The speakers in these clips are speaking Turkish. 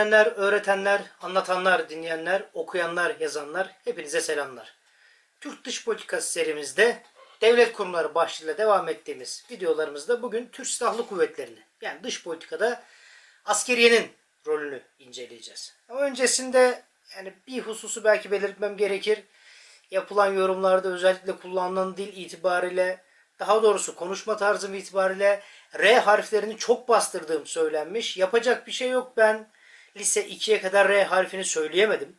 öğrenenler, öğretenler, anlatanlar, dinleyenler, okuyanlar, yazanlar hepinize selamlar. Türk dış politikası serimizde devlet kurumları başlığıyla devam ettiğimiz videolarımızda bugün Türk Silahlı Kuvvetleri'ni yani dış politikada askeriyenin rolünü inceleyeceğiz. Ama öncesinde yani bir hususu belki belirtmem gerekir. Yapılan yorumlarda özellikle kullanılan dil itibariyle daha doğrusu konuşma tarzım itibariyle R harflerini çok bastırdığım söylenmiş. Yapacak bir şey yok ben lise 2'ye kadar R harfini söyleyemedim.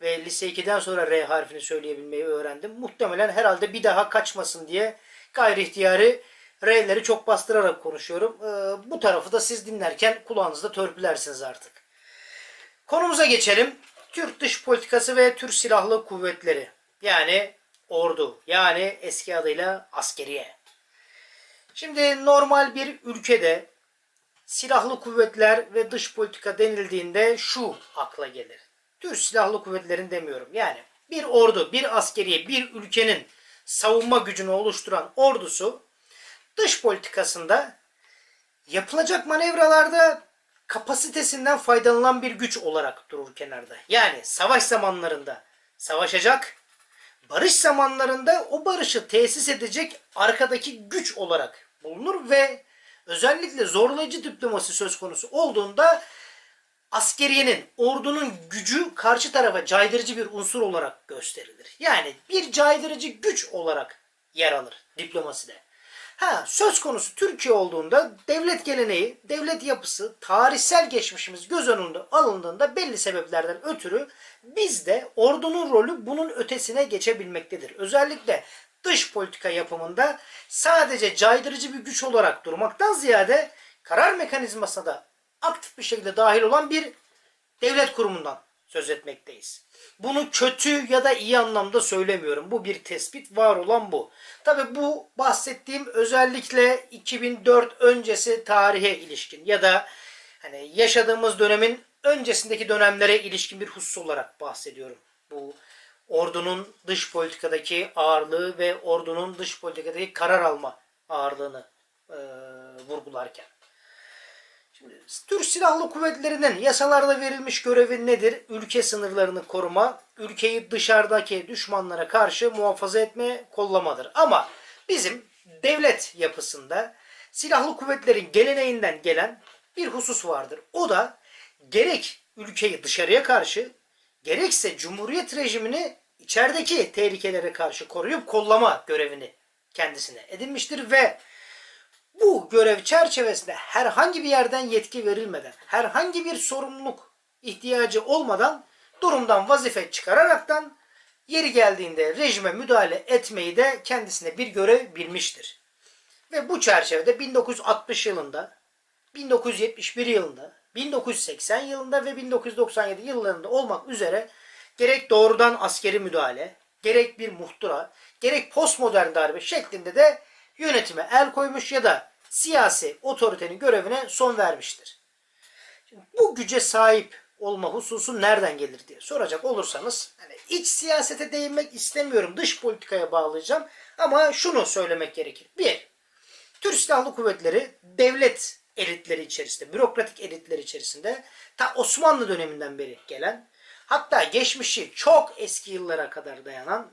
Ve lise 2'den sonra R harfini söyleyebilmeyi öğrendim. Muhtemelen herhalde bir daha kaçmasın diye gayri ihtiyari R'leri çok bastırarak konuşuyorum. Ee, bu tarafı da siz dinlerken kulağınızda törpülersiniz artık. Konumuza geçelim. Türk dış politikası ve Türk Silahlı Kuvvetleri. Yani ordu. Yani eski adıyla askeriye. Şimdi normal bir ülkede silahlı kuvvetler ve dış politika denildiğinde şu akla gelir. Türk Silahlı Kuvvetleri'ni demiyorum. Yani bir ordu, bir askeriye, bir ülkenin savunma gücünü oluşturan ordusu dış politikasında yapılacak manevralarda kapasitesinden faydalanılan bir güç olarak durur kenarda. Yani savaş zamanlarında savaşacak, barış zamanlarında o barışı tesis edecek arkadaki güç olarak bulunur ve özellikle zorlayıcı diplomasi söz konusu olduğunda askeriyenin, ordunun gücü karşı tarafa caydırıcı bir unsur olarak gösterilir. Yani bir caydırıcı güç olarak yer alır diplomaside. Ha, söz konusu Türkiye olduğunda devlet geleneği, devlet yapısı, tarihsel geçmişimiz göz önünde alındığında belli sebeplerden ötürü bizde ordunun rolü bunun ötesine geçebilmektedir. Özellikle dış politika yapımında sadece caydırıcı bir güç olarak durmaktan ziyade karar mekanizmasına da aktif bir şekilde dahil olan bir devlet kurumundan söz etmekteyiz. Bunu kötü ya da iyi anlamda söylemiyorum. Bu bir tespit var olan bu. Tabi bu bahsettiğim özellikle 2004 öncesi tarihe ilişkin ya da hani yaşadığımız dönemin öncesindeki dönemlere ilişkin bir husus olarak bahsediyorum. Bu ordunun dış politikadaki ağırlığı ve ordunun dış politikadaki karar alma ağırlığını e, vurgularken. Şimdi Türk Silahlı Kuvvetleri'nin yasalarda verilmiş görevi nedir? Ülke sınırlarını koruma, ülkeyi dışarıdaki düşmanlara karşı muhafaza etme, kollamadır. Ama bizim devlet yapısında silahlı kuvvetlerin geleneğinden gelen bir husus vardır. O da gerek ülkeyi dışarıya karşı gerekse Cumhuriyet rejimini içerideki tehlikelere karşı koruyup kollama görevini kendisine edinmiştir ve bu görev çerçevesinde herhangi bir yerden yetki verilmeden, herhangi bir sorumluluk ihtiyacı olmadan durumdan vazife çıkararaktan yeri geldiğinde rejime müdahale etmeyi de kendisine bir görev bilmiştir. Ve bu çerçevede 1960 yılında, 1971 yılında, 1980 yılında ve 1997 yıllarında olmak üzere gerek doğrudan askeri müdahale, gerek bir muhtıra, gerek postmodern darbe şeklinde de yönetime el koymuş ya da siyasi otoritenin görevine son vermiştir. Şimdi bu güce sahip olma hususu nereden gelir diye soracak olursanız hani iç siyasete değinmek istemiyorum. Dış politikaya bağlayacağım. Ama şunu söylemek gerekir. Bir, Türk Silahlı Kuvvetleri devlet elitleri içerisinde, bürokratik elitler içerisinde ta Osmanlı döneminden beri gelen hatta geçmişi çok eski yıllara kadar dayanan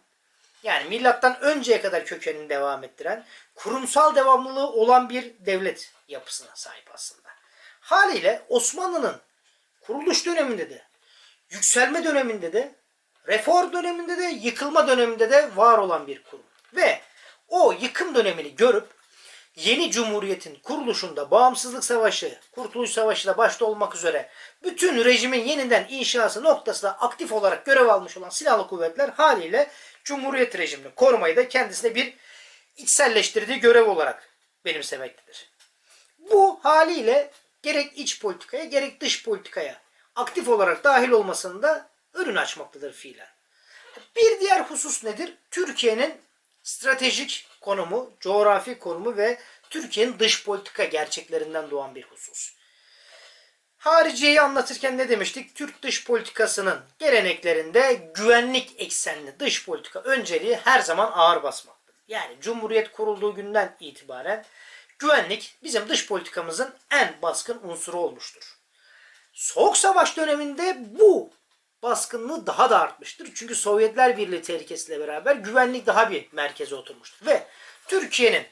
yani milattan önceye kadar kökenini devam ettiren, kurumsal devamlılığı olan bir devlet yapısına sahip aslında. Haliyle Osmanlı'nın kuruluş döneminde de, yükselme döneminde de, reform döneminde de, yıkılma döneminde de var olan bir kurum. Ve o yıkım dönemini görüp yeni cumhuriyetin kuruluşunda bağımsızlık savaşı, kurtuluş savaşı da başta olmak üzere bütün rejimin yeniden inşası noktasında aktif olarak görev almış olan silahlı kuvvetler haliyle Cumhuriyet rejimini korumayı da kendisine bir içselleştirdiği görev olarak benimsemektedir. Bu haliyle gerek iç politikaya gerek dış politikaya aktif olarak dahil olmasını da önünü açmaktadır fiilen. Bir diğer husus nedir? Türkiye'nin stratejik konumu, coğrafi konumu ve Türkiye'nin dış politika gerçeklerinden doğan bir husus. Hariciyeyi anlatırken ne demiştik? Türk dış politikasının geleneklerinde güvenlik eksenli dış politika önceliği her zaman ağır basmaktadır. Yani Cumhuriyet kurulduğu günden itibaren güvenlik bizim dış politikamızın en baskın unsuru olmuştur. Soğuk Savaş döneminde bu baskınlığı daha da artmıştır. Çünkü Sovyetler Birliği tehlikesiyle beraber güvenlik daha bir merkeze oturmuştur. Ve Türkiye'nin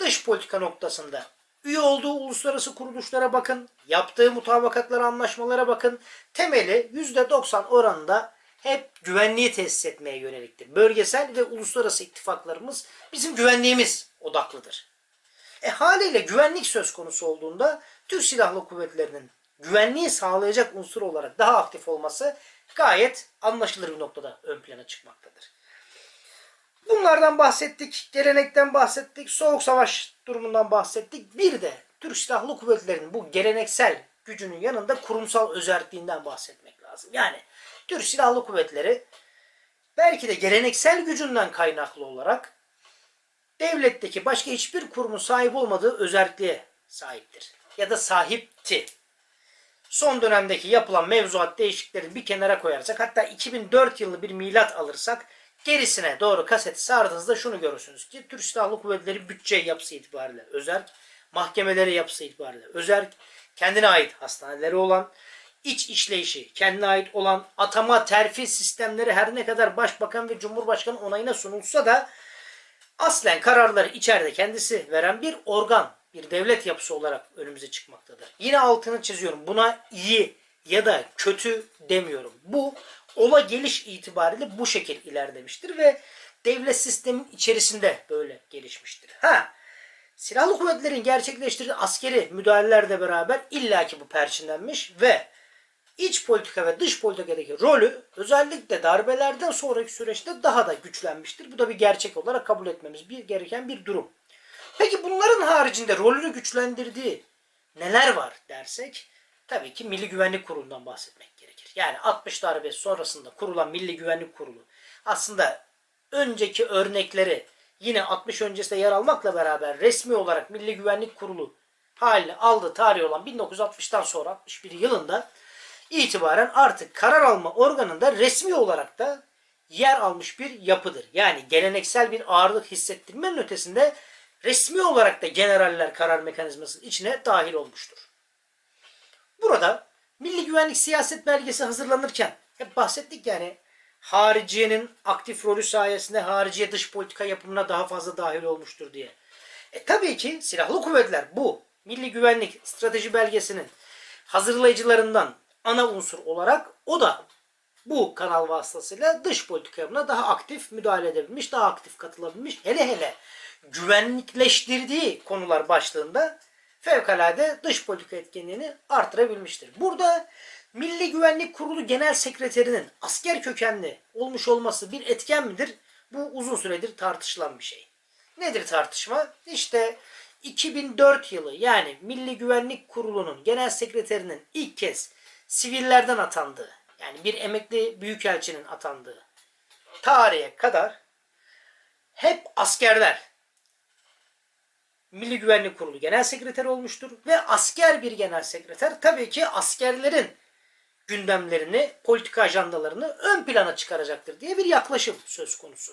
dış politika noktasında üye olduğu uluslararası kuruluşlara bakın, yaptığı mutabakatlara, anlaşmalara bakın. Temeli %90 oranında hep güvenliği tesis etmeye yöneliktir. Bölgesel ve uluslararası ittifaklarımız bizim güvenliğimiz odaklıdır. E haliyle güvenlik söz konusu olduğunda Türk Silahlı Kuvvetleri'nin güvenliği sağlayacak unsur olarak daha aktif olması gayet anlaşılır bir noktada ön plana çıkmaktadır. Bunlardan bahsettik, gelenekten bahsettik, soğuk savaş durumundan bahsettik. Bir de Türk Silahlı Kuvvetleri'nin bu geleneksel gücünün yanında kurumsal özelliğinden bahsetmek lazım. Yani Türk Silahlı Kuvvetleri belki de geleneksel gücünden kaynaklı olarak devletteki başka hiçbir kurumun sahip olmadığı özelliğe sahiptir. Ya da sahipti. Son dönemdeki yapılan mevzuat değişiklikleri bir kenara koyarsak hatta 2004 yılı bir milat alırsak gerisine doğru kaseti sardığınızda şunu görürsünüz ki Türk Silahlı Kuvvetleri bütçe yapısı itibariyle özerk, mahkemeleri yapısı itibariyle özerk, kendine ait hastaneleri olan, iç işleyişi kendine ait olan atama terfi sistemleri her ne kadar Başbakan ve Cumhurbaşkanı onayına sunulsa da aslen kararları içeride kendisi veren bir organ, bir devlet yapısı olarak önümüze çıkmaktadır. Yine altını çiziyorum. Buna iyi ya da kötü demiyorum. Bu ola geliş itibariyle bu şekil ilerlemiştir ve devlet sistemin içerisinde böyle gelişmiştir. Ha, silahlı kuvvetlerin gerçekleştirdiği askeri müdahalelerle beraber illaki bu perçinlenmiş ve iç politika ve dış politikadaki rolü özellikle darbelerden sonraki süreçte daha da güçlenmiştir. Bu da bir gerçek olarak kabul etmemiz bir gereken bir durum. Peki bunların haricinde rolünü güçlendirdiği neler var dersek tabii ki Milli Güvenlik Kurulu'ndan bahsetmek gerekir. Yani 60 darbesi sonrasında kurulan Milli Güvenlik Kurulu aslında önceki örnekleri yine 60 öncesinde yer almakla beraber resmi olarak Milli Güvenlik Kurulu haline aldığı tarih olan 1960'tan sonra 61 yılında itibaren artık karar alma organında resmi olarak da yer almış bir yapıdır. Yani geleneksel bir ağırlık hissettirmenin ötesinde resmi olarak da generaller karar mekanizmasının içine dahil olmuştur. Burada Milli Güvenlik Siyaset Belgesi hazırlanırken hep bahsettik yani hariciyenin aktif rolü sayesinde hariciye dış politika yapımına daha fazla dahil olmuştur diye. E tabii ki silahlı kuvvetler bu Milli Güvenlik Strateji Belgesi'nin hazırlayıcılarından ana unsur olarak o da bu kanal vasıtasıyla dış politika yapımına daha aktif müdahale edebilmiş, daha aktif katılabilmiş. Hele hele güvenlikleştirdiği konular başlığında fevkalade dış politika etkinliğini artırabilmiştir. Burada Milli Güvenlik Kurulu Genel Sekreterinin asker kökenli olmuş olması bir etken midir? Bu uzun süredir tartışılan bir şey. Nedir tartışma? İşte 2004 yılı yani Milli Güvenlik Kurulu'nun genel sekreterinin ilk kez sivillerden atandığı yani bir emekli büyükelçinin atandığı tarihe kadar hep askerler Milli Güvenlik Kurulu Genel Sekreteri olmuştur ve asker bir genel sekreter tabii ki askerlerin gündemlerini, politika ajandalarını ön plana çıkaracaktır diye bir yaklaşım söz konusu.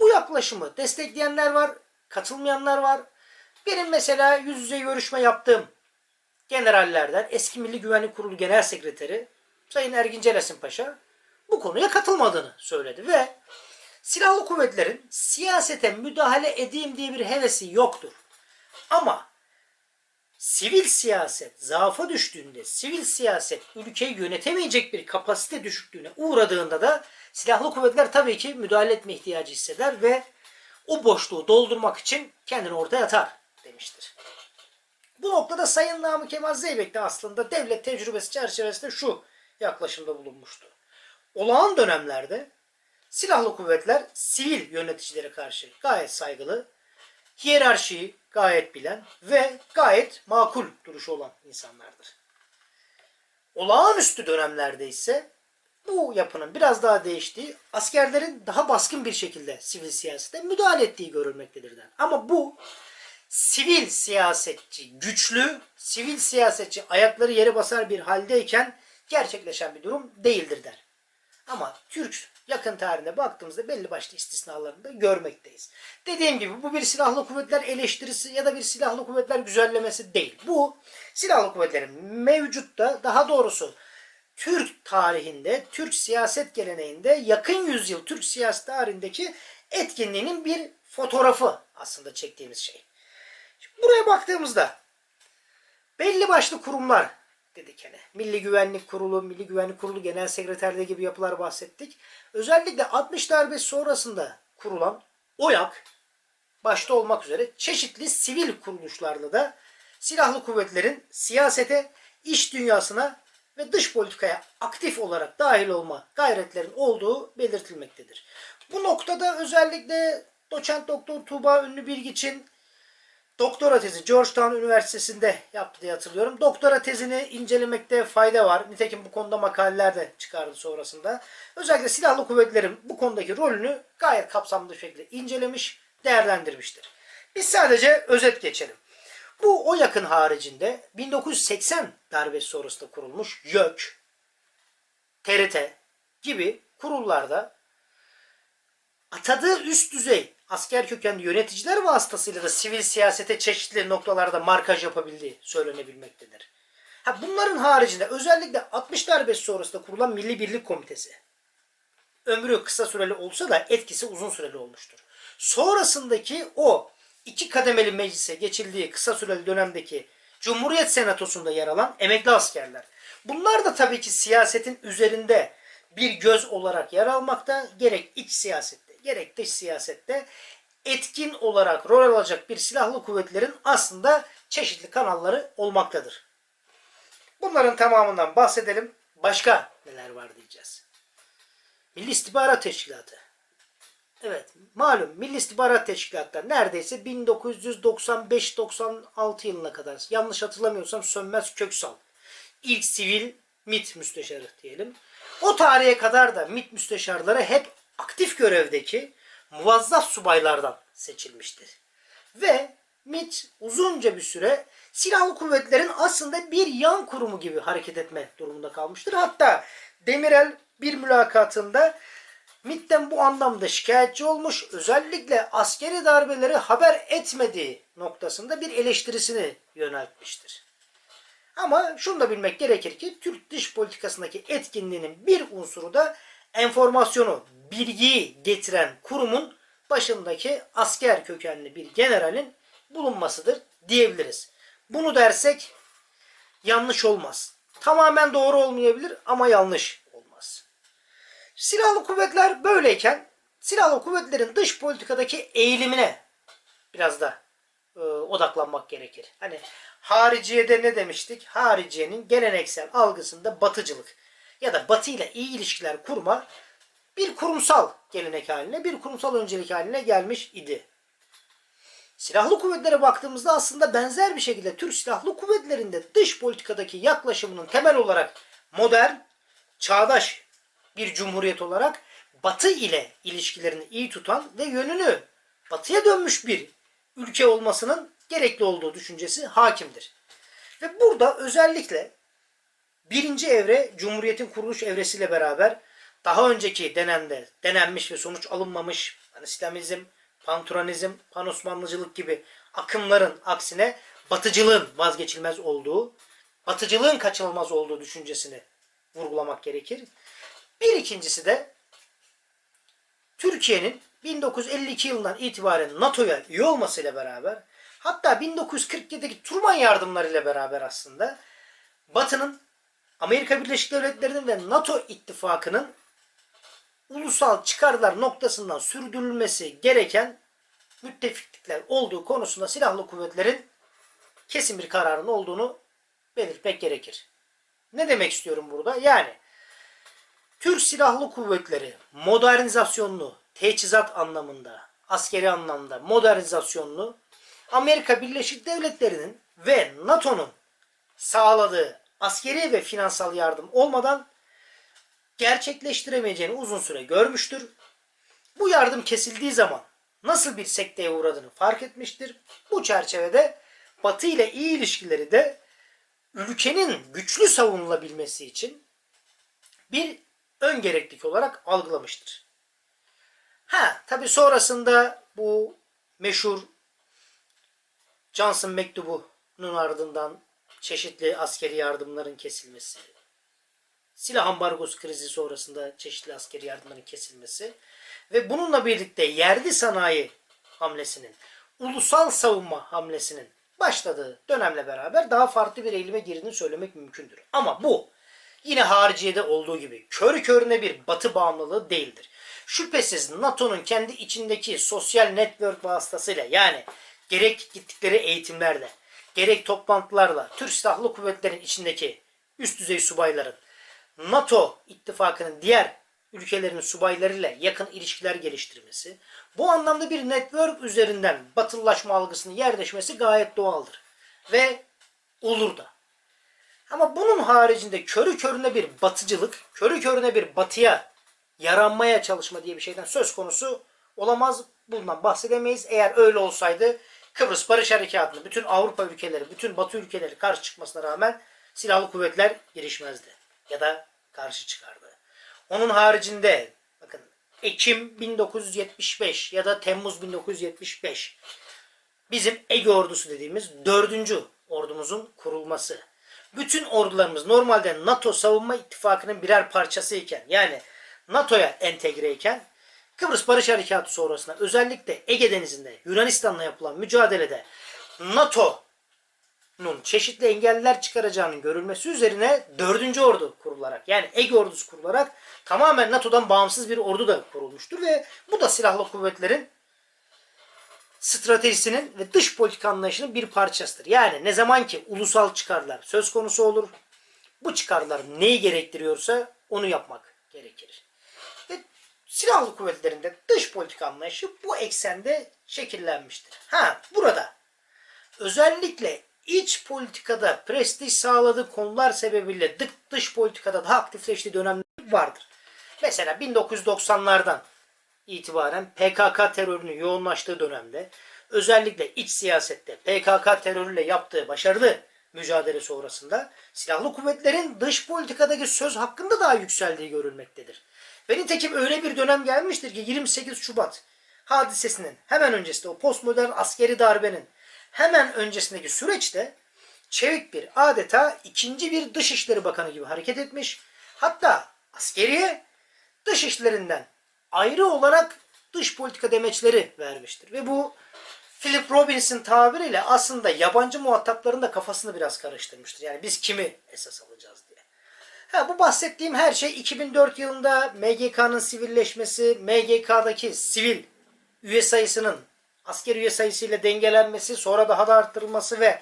Bu yaklaşımı destekleyenler var, katılmayanlar var. Benim mesela yüz yüze görüşme yaptığım generallerden eski Milli Güvenlik Kurulu Genel Sekreteri Sayın Ergin Celasin Paşa bu konuya katılmadığını söyledi ve silahlı kuvvetlerin siyasete müdahale edeyim diye bir hevesi yoktur. Ama sivil siyaset zaafa düştüğünde, sivil siyaset ülkeyi yönetemeyecek bir kapasite düşüklüğüne uğradığında da silahlı kuvvetler tabii ki müdahale etme ihtiyacı hisseder ve o boşluğu doldurmak için kendini ortaya atar demiştir. Bu noktada Sayın Namık Kemal Zeybek de aslında devlet tecrübesi çerçevesinde şu yaklaşımda bulunmuştu. Olağan dönemlerde silahlı kuvvetler sivil yöneticilere karşı gayet saygılı, hiyerarşiyi gayet bilen ve gayet makul duruşu olan insanlardır. Olağanüstü dönemlerde ise bu yapının biraz daha değiştiği, askerlerin daha baskın bir şekilde sivil siyasete müdahale ettiği görülmektedir. Ama bu sivil siyasetçi güçlü, sivil siyasetçi ayakları yere basar bir haldeyken gerçekleşen bir durum değildir der. Ama Türk yakın tarihine baktığımızda belli başlı istisnalarını da görmekteyiz. Dediğim gibi bu bir silahlı kuvvetler eleştirisi ya da bir silahlı kuvvetler güzellemesi değil. Bu silahlı kuvvetlerin mevcutta daha doğrusu Türk tarihinde, Türk siyaset geleneğinde yakın yüzyıl Türk siyaset tarihindeki etkinliğinin bir fotoğrafı aslında çektiğimiz şey. Şimdi buraya baktığımızda belli başlı kurumlar dedik hani. Milli Güvenlik Kurulu, Milli Güvenlik Kurulu Genel Sekreterliği gibi yapılar bahsettik. Özellikle 60 darbesi sonrasında kurulan OYAK başta olmak üzere çeşitli sivil kuruluşlarla da silahlı kuvvetlerin siyasete, iş dünyasına ve dış politikaya aktif olarak dahil olma gayretlerin olduğu belirtilmektedir. Bu noktada özellikle doçent doktor Tuğba Ünlü Bilgiç'in doktora tezi Georgetown Üniversitesi'nde yaptı diye hatırlıyorum. Doktora tezini incelemekte fayda var. Nitekim bu konuda makaleler de çıkardı sonrasında. Özellikle silahlı kuvvetlerin bu konudaki rolünü gayet kapsamlı bir şekilde incelemiş, değerlendirmiştir. Biz sadece özet geçelim. Bu o yakın haricinde 1980 darbesi sonrasında kurulmuş YÖK, TRT gibi kurullarda atadığı üst düzey asker kökenli yöneticiler vasıtasıyla da sivil siyasete çeşitli noktalarda markaj yapabildiği söylenebilmektedir. Ha, bunların haricinde özellikle 60 darbesi sonrasında kurulan Milli Birlik Komitesi ömrü kısa süreli olsa da etkisi uzun süreli olmuştur. Sonrasındaki o iki kademeli meclise geçildiği kısa süreli dönemdeki Cumhuriyet Senatosu'nda yer alan emekli askerler. Bunlar da tabii ki siyasetin üzerinde bir göz olarak yer almakta. Gerek iç siyasette gerek dış siyasette etkin olarak rol alacak bir silahlı kuvvetlerin aslında çeşitli kanalları olmaktadır. Bunların tamamından bahsedelim. Başka neler var diyeceğiz. Milli İstihbarat Teşkilatı. Evet, malum Milli İstihbarat Teşkilatı neredeyse 1995-96 yılına kadar yanlış hatırlamıyorsam Sönmez Köksal ilk sivil MİT müsteşarı diyelim. O tarihe kadar da MİT müsteşarları hep aktif görevdeki muvazzaf subaylardan seçilmiştir. Ve MİT uzunca bir süre silahlı kuvvetlerin aslında bir yan kurumu gibi hareket etme durumunda kalmıştır. Hatta Demirel bir mülakatında MİT'ten bu anlamda şikayetçi olmuş. Özellikle askeri darbeleri haber etmediği noktasında bir eleştirisini yöneltmiştir. Ama şunu da bilmek gerekir ki Türk dış politikasındaki etkinliğinin bir unsuru da enformasyonu, bilgiyi getiren kurumun başındaki asker kökenli bir generalin bulunmasıdır diyebiliriz. Bunu dersek yanlış olmaz. Tamamen doğru olmayabilir ama yanlış olmaz. Silahlı kuvvetler böyleyken silahlı kuvvetlerin dış politikadaki eğilimine biraz da e, odaklanmak gerekir. Hani hariciyede ne demiştik? Hariciyenin geleneksel algısında batıcılık ya da batı ile iyi ilişkiler kurma bir kurumsal gelenek haline, bir kurumsal öncelik haline gelmiş idi. Silahlı kuvvetlere baktığımızda aslında benzer bir şekilde Türk Silahlı Kuvvetleri'nde dış politikadaki yaklaşımının temel olarak modern, çağdaş bir cumhuriyet olarak Batı ile ilişkilerini iyi tutan ve yönünü Batı'ya dönmüş bir ülke olmasının gerekli olduğu düşüncesi hakimdir. Ve burada özellikle birinci evre Cumhuriyet'in kuruluş evresiyle beraber daha önceki denemde denenmiş ve sonuç alınmamış hani İslamizm, Panturanizm, Panosmanlıcılık gibi akımların aksine batıcılığın vazgeçilmez olduğu, batıcılığın kaçınılmaz olduğu düşüncesini vurgulamak gerekir. Bir ikincisi de Türkiye'nin 1952 yılından itibaren NATO'ya üye olmasıyla beraber hatta 1947'deki Truman yardımları ile beraber aslında Batı'nın Amerika Birleşik Devletleri'nin ve NATO ittifakının ulusal çıkarlar noktasından sürdürülmesi gereken müttefiklikler olduğu konusunda silahlı kuvvetlerin kesin bir kararın olduğunu belirtmek gerekir. Ne demek istiyorum burada? Yani Türk Silahlı Kuvvetleri modernizasyonlu, teçhizat anlamında, askeri anlamda modernizasyonlu Amerika Birleşik Devletleri'nin ve NATO'nun sağladığı askeri ve finansal yardım olmadan gerçekleştiremeyeceğini uzun süre görmüştür. Bu yardım kesildiği zaman nasıl bir sekteye uğradığını fark etmiştir. Bu çerçevede Batı ile iyi ilişkileri de ülkenin güçlü savunulabilmesi için bir ön gereklilik olarak algılamıştır. Ha tabi sonrasında bu meşhur Johnson mektubunun ardından çeşitli askeri yardımların kesilmesi, silah ambargosu krizi sonrasında çeşitli askeri yardımların kesilmesi ve bununla birlikte yerli sanayi hamlesinin, ulusal savunma hamlesinin başladığı dönemle beraber daha farklı bir eğilime girdiğini söylemek mümkündür. Ama bu yine hariciyede olduğu gibi körü körüne bir batı bağımlılığı değildir. Şüphesiz NATO'nun kendi içindeki sosyal network vasıtasıyla yani gerek gittikleri eğitimlerle, gerek toplantılarla Türk Silahlı Kuvvetleri'nin içindeki üst düzey subayların NATO ittifakının diğer ülkelerin subaylarıyla yakın ilişkiler geliştirmesi, bu anlamda bir network üzerinden batılılaşma algısının yerleşmesi gayet doğaldır. Ve olur da. Ama bunun haricinde körü körüne bir batıcılık, körü körüne bir batıya yaranmaya çalışma diye bir şeyden söz konusu olamaz. Bundan bahsedemeyiz. Eğer öyle olsaydı Kıbrıs Barış Harekatı'nı bütün Avrupa ülkeleri, bütün Batı ülkeleri karşı çıkmasına rağmen silahlı kuvvetler girişmezdi. Ya da karşı çıkardı. Onun haricinde bakın Ekim 1975 ya da Temmuz 1975 bizim Ege ordusu dediğimiz dördüncü ordumuzun kurulması. Bütün ordularımız normalde NATO savunma ittifakının birer parçasıyken yani NATO'ya entegreyken Kıbrıs Barış Harekatı sonrasında özellikle Ege Denizi'nde Yunanistan'la yapılan mücadelede NATO'nun çeşitli engeller çıkaracağının görülmesi üzerine 4. ordu kurularak yani Ege ordusu kurularak tamamen NATO'dan bağımsız bir ordu da kurulmuştur ve bu da silahlı kuvvetlerin stratejisinin ve dış politika anlayışının bir parçasıdır. Yani ne zaman ki ulusal çıkarlar söz konusu olur, bu çıkarlar neyi gerektiriyorsa onu yapmak gerekir. Silahlı kuvvetlerinde dış politika anlayışı bu eksende şekillenmiştir. Ha burada özellikle iç politikada prestij sağladığı konular sebebiyle dış politikada daha aktifleştiği dönemler vardır. Mesela 1990'lardan itibaren PKK terörünün yoğunlaştığı dönemde özellikle iç siyasette PKK terörüyle yaptığı başarılı mücadele sonrasında silahlı kuvvetlerin dış politikadaki söz hakkında daha yükseldiği görülmektedir. Ve nitekim öyle bir dönem gelmiştir ki 28 Şubat hadisesinin hemen öncesinde o postmodern askeri darbenin hemen öncesindeki süreçte Çevik bir adeta ikinci bir Dışişleri Bakanı gibi hareket etmiş. Hatta askeriye dış işlerinden ayrı olarak dış politika demeçleri vermiştir. Ve bu Philip Robbins'in tabiriyle aslında yabancı muhatapların da kafasını biraz karıştırmıştır. Yani biz kimi esas alacağız. Ha, bu bahsettiğim her şey 2004 yılında MGK'nın sivilleşmesi, MGK'daki sivil üye sayısının asker üye sayısıyla dengelenmesi, sonra daha da arttırılması ve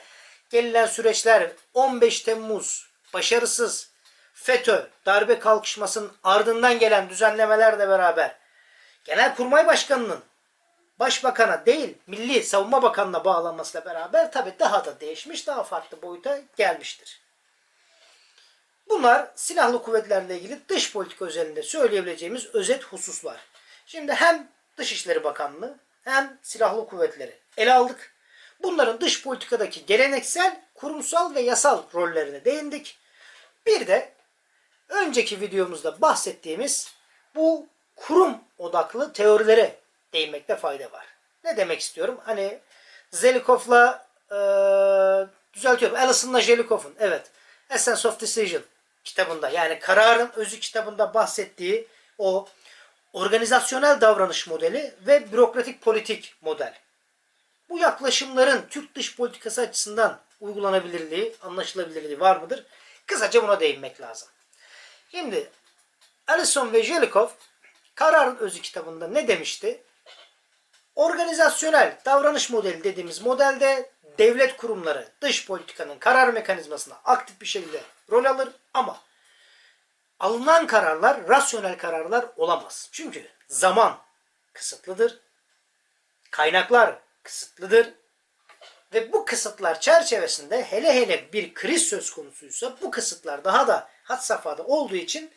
gelinen süreçler 15 Temmuz başarısız FETÖ darbe kalkışmasının ardından gelen düzenlemelerle beraber Genelkurmay Başkanı'nın Başbakan'a değil Milli Savunma Bakanı'na bağlanmasıyla beraber tabi daha da değişmiş, daha farklı boyuta gelmiştir. Bunlar silahlı kuvvetlerle ilgili dış politika özelinde söyleyebileceğimiz özet hususlar. Şimdi hem Dışişleri Bakanlığı hem silahlı kuvvetleri ele aldık. Bunların dış politikadaki geleneksel, kurumsal ve yasal rollerine değindik. Bir de önceki videomuzda bahsettiğimiz bu kurum odaklı teorilere değinmekte fayda var. Ne demek istiyorum? Hani Zelikov'la e, düzeltiyorum. Allison'la Zelikov'un evet Essence of Decision kitabında yani kararın özü kitabında bahsettiği o organizasyonel davranış modeli ve bürokratik politik model. Bu yaklaşımların Türk dış politikası açısından uygulanabilirliği, anlaşılabilirliği var mıdır? Kısaca buna değinmek lazım. Şimdi Allison ve Jelikov Kararın Özü kitabında ne demişti? Organizasyonel davranış modeli dediğimiz modelde devlet kurumları dış politikanın karar mekanizmasına aktif bir şekilde rol alır ama alınan kararlar rasyonel kararlar olamaz. Çünkü zaman kısıtlıdır. Kaynaklar kısıtlıdır. Ve bu kısıtlar çerçevesinde hele hele bir kriz söz konusuysa bu kısıtlar daha da had safhada olduğu için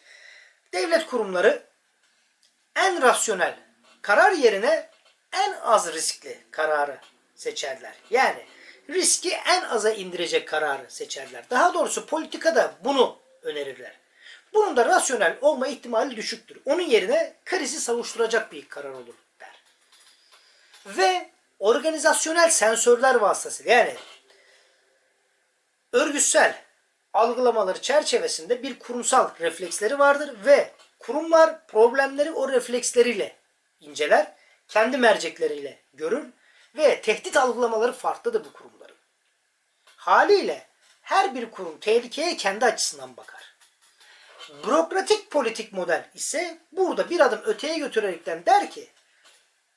devlet kurumları en rasyonel karar yerine en az riskli kararı seçerler. Yani riski en aza indirecek kararı seçerler. Daha doğrusu politikada bunu önerirler. Bunun da rasyonel olma ihtimali düşüktür. Onun yerine krizi savuşturacak bir karar olur der. Ve organizasyonel sensörler vasıtasıyla yani örgütsel algılamaları çerçevesinde bir kurumsal refleksleri vardır ve kurumlar problemleri o refleksleriyle inceler, kendi mercekleriyle görür ve tehdit algılamaları farklıdır bu kurumların. Haliyle her bir kurum tehlikeye kendi açısından bakar. Bürokratik politik model ise burada bir adım öteye götürerekten der ki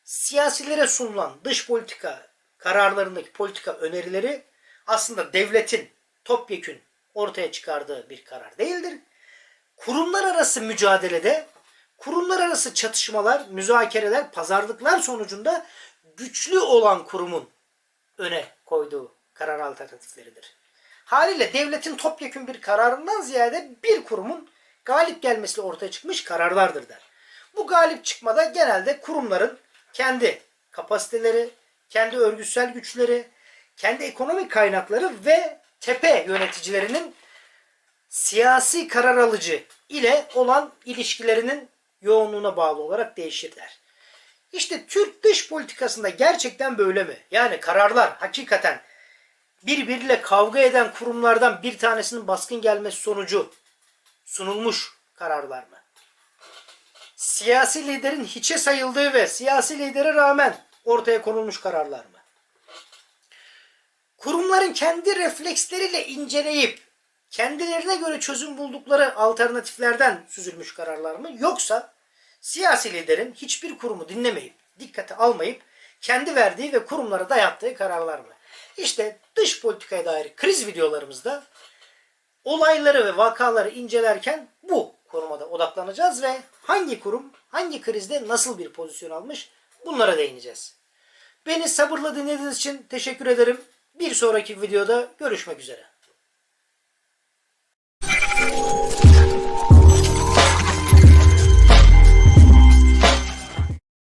siyasilere sunulan dış politika kararlarındaki politika önerileri aslında devletin topyekün ortaya çıkardığı bir karar değildir. Kurumlar arası mücadelede kurumlar arası çatışmalar, müzakereler, pazarlıklar sonucunda güçlü olan kurumun öne koyduğu karar alternatifleridir. Haliyle devletin topyekün bir kararından ziyade bir kurumun galip gelmesiyle ortaya çıkmış kararlardır der. Bu galip çıkmada genelde kurumların kendi kapasiteleri, kendi örgütsel güçleri, kendi ekonomik kaynakları ve tepe yöneticilerinin siyasi karar alıcı ile olan ilişkilerinin yoğunluğuna bağlı olarak değişir der. İşte Türk dış politikasında gerçekten böyle mi? Yani kararlar hakikaten birbiriyle kavga eden kurumlardan bir tanesinin baskın gelmesi sonucu sunulmuş kararlar mı? Siyasi liderin hiçe sayıldığı ve siyasi lidere rağmen ortaya konulmuş kararlar mı? Kurumların kendi refleksleriyle inceleyip kendilerine göre çözüm buldukları alternatiflerden süzülmüş kararlar mı? Yoksa siyasi liderin hiçbir kurumu dinlemeyip, dikkate almayıp kendi verdiği ve kurumlara dayattığı kararlar mı? İşte dış politikaya dair kriz videolarımızda olayları ve vakaları incelerken bu konuma da odaklanacağız ve hangi kurum hangi krizde nasıl bir pozisyon almış bunlara değineceğiz. Beni sabırla dinlediğiniz için teşekkür ederim. Bir sonraki videoda görüşmek üzere.